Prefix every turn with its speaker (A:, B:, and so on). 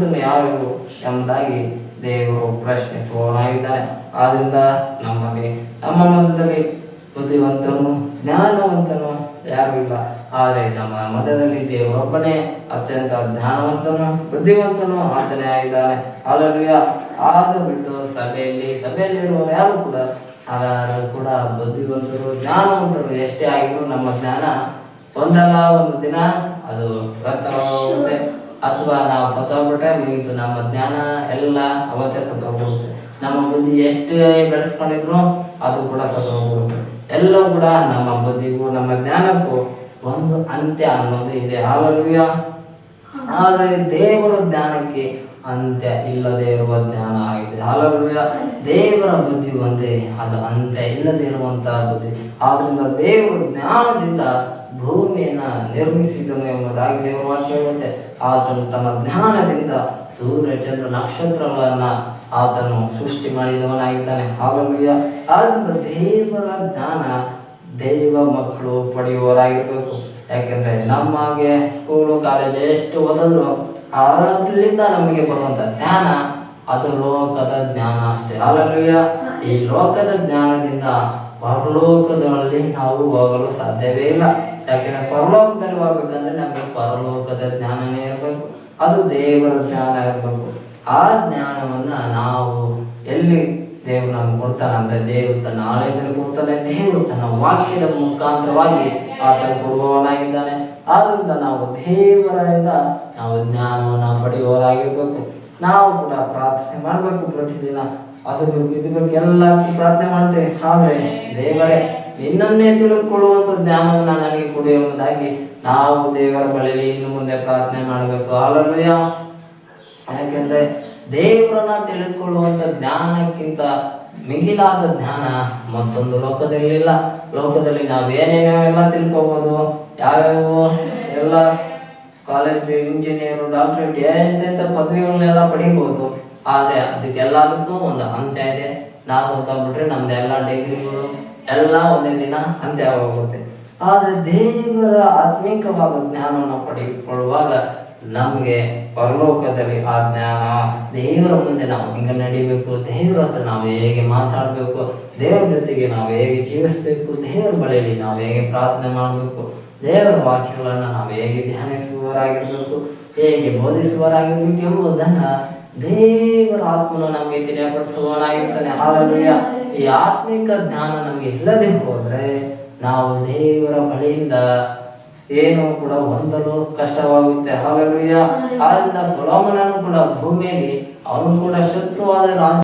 A: ಯಾರಿಗೂ ಎಂಬುದಾಗಿ ದೇವರು ಪ್ರಶ್ನಿಸುವವನಾಗಿದ್ದಾನೆ ಆದ್ರಿಂದ ನಮ್ಮಲ್ಲಿ ನಮ್ಮ ಮಧ್ಯದಲ್ಲಿ ಬುದ್ಧಿವಂತನು, ಜ್ಞಾನವಂತನು ಯಾರು ಇಲ್ಲ. ಆದರೆ ನಮ್ಮ ಮಧ್ಯದಲ್ಲಿ ದೇವರೊಬ್ಬನೇ, ಅತ್ಯಂತ ಜ್ಞಾನವಂತನು, ಬುದ್ಧಿವಂತನು ಆತನೇ ಆಗಿದ್ದಾನೆ. ಅಲ್ಲಿಯ ಆದ ಬಿಟ್ಟು ಸಭೆಯಲ್ಲಿ ಸಭೆಯಲ್ಲಿರುವ ಯಾರು ಕೂಡ ಯಾರು ಕೂಡ ಬುದ್ಧಿವಂತರು, ಜ್ಞಾನವಂತರು ಎಷ್ಟೇ ಆಗಿದ್ರು ನಮ್ಮ ಜ್ಞಾನ ಒಂದಲ್ಲ ಒಂದು ದಿನ, ಅದು ವ್ಯರ್ಥವಾಗುತ್ತೆ. ಅಥವಾ ನಾವು ಸತ್ತೋಗ್ಬಿಟ್ರೆ ಮುಗೀತು. ನಮ್ಮ ಜ್ಞಾನ ಎಲ್ಲ ಅವತ್ತೇ ಸತ್ತೋಗ್ಬಿಡುತ್ತೆ. ನಮ್ಮ ಬುದ್ಧಿ ಎಷ್ಟು ಬೆಳೆಸ್ಕೊಂಡಿದ್ರು ಅದು ಕೂಡ ಸತ್ತೋಗ್ಬಿಡುತ್ತೆ. ಎಲ್ಲವೂ ಕೂಡ ನಮ್ಮ ಬುದ್ಧಿಗೂ, ನಮ್ಮ ಜ್ಞಾನಕ್ಕೂ ಒಂದು ಅಂತ್ಯ ಅನ್ನೋದು ಇದೆ. ಹಾಲಲ್ವಿಯ ಆದರೆ ದೇವರ ಜ್ಞಾನಕ್ಕೆ ಅಂತ್ಯ ಇಲ್ಲದೆ ಇರುವ ಜ್ಞಾನ ಆಗಿದೆ. ಹಾಲಲ್ವಿಯ ದೇವರ ಬುದ್ಧಿ ಒಂದೇ, ಅದು ಅಂತ್ಯ ಇಲ್ಲದೆ ಇರುವಂತಹ ಬುದ್ಧಿ. ಆದ್ರಿಂದ ದೇವರ ಜ್ಞಾನದಿಂದ ಭೂಮಿಯನ್ನ ನಿರ್ಮಿಸಿದನು ಎಂಬುದಾಗಿ ದೇವರ ವಾಕ್ಯ ಹೇಳುತ್ತೆ. ಆತನು ತನ್ನ ಜ್ಞಾನದಿಂದ ಸೂರ್ಯ ಚಂದ್ರ ನಕ್ಷತ್ರಗಳನ್ನು ಆತನು ಸೃಷ್ಟಿ ಮಾಡಿದವನಾಗಿದ್ದಾನೆ. ಹಾಗೂ ಆದ್ರಿಂದ ದೇವರ ಜ್ಞಾನ ದೇವ ಮಕ್ಕಳು ಪಡೆಯುವವರಾಗಿರ್ಬೇಕು. ಯಾಕೆಂದರೆ ನಮಗೆ ಸ್ಕೂಲು ಕಾಲೇಜ್ ಎಷ್ಟು ಓದಿದ್ರು ಅದರಿಂದ ನಮಗೆ ಬರುವಂತ ಜ್ಞಾನ ಅದು ಲೋಕದ ಜ್ಞಾನ ಅಷ್ಟೇ. ಅಲ್ಲಲ್ವಯ್ಯ ಈ ಲೋಕದ ಜ್ಞಾನದಿಂದ ಪರಲೋಕದಲ್ಲಿ ನಾವು ಹೋಗಲು ಸಾಧ್ಯವೇ ಇಲ್ಲ. ಯಾಕೆಂದ್ರೆ ಪರಲೋಕದಲ್ಲಿ ಹೋಗ್ಬೇಕಂದ್ರೆ ನಮಗೆ ಪರಲೋಕದ ಜ್ಞಾನನೇ ಇರಬೇಕು, ಅದು ದೇವರ ಜ್ಞಾನ ಇರಬೇಕು. ಆ ಜ್ಞಾನವನ್ನ ನಾವು ಎಲ್ಲಿ ದೇವ್ರು ನಮ್ಗೆ ಕೊಡ್ತಾನೆ ಅಂದ್ರೆ ದೇವ್ರು ತನ್ನ ಆಲಯದಲ್ಲಿ ಕೊಡ್ತಾನೆ, ದೇವರು ತನ್ನ ವಾಕ್ಯದ ಮುಖಾಂತರವಾಗಿ ಆತನ ಕೊಡುವವನಾಗಿದ್ದಾನೆ. ಆದ್ದರಿಂದ ನಾವು ದೇವರಿಂದ ನಾವು ಜ್ಞಾನವನ್ನು ಪಡೆಯುವವರಾಗಿರ್ಬೇಕು. ನಾವು ಕೂಡ ಪ್ರಾರ್ಥನೆ ಮಾಡಬೇಕು ಪ್ರತಿದಿನ. ಅದು ಬೇಕು, ಇದು ಬೇಕು ಎಲ್ಲಕ್ಕೂ ಪ್ರಾರ್ಥನೆ ಮಾಡ್ತೇವೆ. ಆದರೆ ದೇವರೇ ನಿನ್ನನ್ನೇ ತಿಳಿದುಕೊಳ್ಳುವಂತ ಜ್ಞಾನವನ್ನ ನನಗೆ ಕೊಡಿ ಎಂಬುದಾಗಿ ನಾವು ದೇವರ ಬಳಿಯಲ್ಲಿ ಇನ್ನು ಮುಂದೆ ಪ್ರಾರ್ಥನೆ ಮಾಡಬೇಕು. ಹಾಲಲ್ಲೂಯ್ಯ ಯಾಕೆಂದ್ರೆ ದೇವರನ್ನ ತಿಳಿದುಕೊಳ್ಳುವಂತ ಜ್ಞಾನಕ್ಕಿಂತ ಮಿಗಿಲಾದ ಜ್ಞಾನ ಮತ್ತೊಂದು ಲೋಕದಲ್ಲಿಲ್ಲ. ಲೋಕದಲ್ಲಿ ನಾವು ಏನೇನೆಲ್ಲ ತಿಳ್ಕೊಬೋದು? ಯಾವ್ಯಾವ? ಎಲ್ಲ ಕಾಲೇಜ್ ಇಂಜಿನಿಯರ್ ಡಾಕ್ಟರೇಟ್ ಎಂತೆಂಥ ಪದವಿಗಳನ್ನೆಲ್ಲ ಪಡಿಬೋದು. ಆದರೆ ಅದಕ್ಕೆಲ್ಲದಕ್ಕೂ ಒಂದು ಅಂತ್ಯ ಇದೆ. ನಾವು ಬಿಟ್ರೆ ನಮ್ದೆಲ್ಲ ಎಲ್ಲ ಡಿಗ್ರಿಗಳು ಎಲ್ಲ ಒಂದೇ ದಿನ ಅಂತ್ಯ ಆಗೋಗುತ್ತೆ. ಆದರೆ ದೇವರ ಆತ್ಮೀಕವಾದ ಜ್ಞಾನವನ್ನು ಪಡೆದುಕೊಳ್ಳುವಾಗ ನಮಗೆ ಪರಲೋಕದಲ್ಲಿ ಆ ಜ್ಞಾನ, ದೇವರ ಮುಂದೆ ನಾವು ಹೆಂಗೆ ನಡಿಬೇಕು, ದೇವರ ಹತ್ರ ನಾವು ಹೇಗೆ ಮಾತಾಡಬೇಕು, ದೇವರ ಜೊತೆಗೆ ನಾವು ಹೇಗೆ ಜೀವಿಸಬೇಕು, ದೇವರ ಬಳಿಯಲ್ಲಿ ನಾವು ಹೇಗೆ ಪ್ರಾರ್ಥನೆ ಮಾಡಬೇಕು, ದೇವರ ವಾಕ್ಯಗಳನ್ನು ನಾವು ಹೇಗೆ ಧ್ಯಾನಿಸುವವರಾಗಿರ್ಬೇಕು, ಹೇಗೆ ಬೋಧಿಸುವವರಾಗಿರ್ಬೇಕು ಎಂಬುದನ್ನ ದೇವರ ಆತ್ಮನ ನಮಗೆ ತಿಳಿಯಪಡಿಸುವವನಾಗಿರ್ತಾನೆ ಹಾಲೆಲೂಯ. ಈ ಆತ್ಮಿಕ ಜ್ಞಾನ ನಮಗೆ ಇಲ್ಲದೆ ಹೋದ್ರೆ ನಾವು ದೇವರ ಬಳಿಯಿಂದ ಏನು ಕೂಡ ಹೊಂದಲು ಕಷ್ಟವಾಗುತ್ತೆ. ಹಾಲೆಲೂಯ. ಆದ್ರಿಂದ ಸೊಲೋಮನನು ಕೂಡ ಭೂಮಿಯಲ್ಲಿ, ಅವನು ಕೂಡ ಶತ್ರುವಾದ ರಾಜ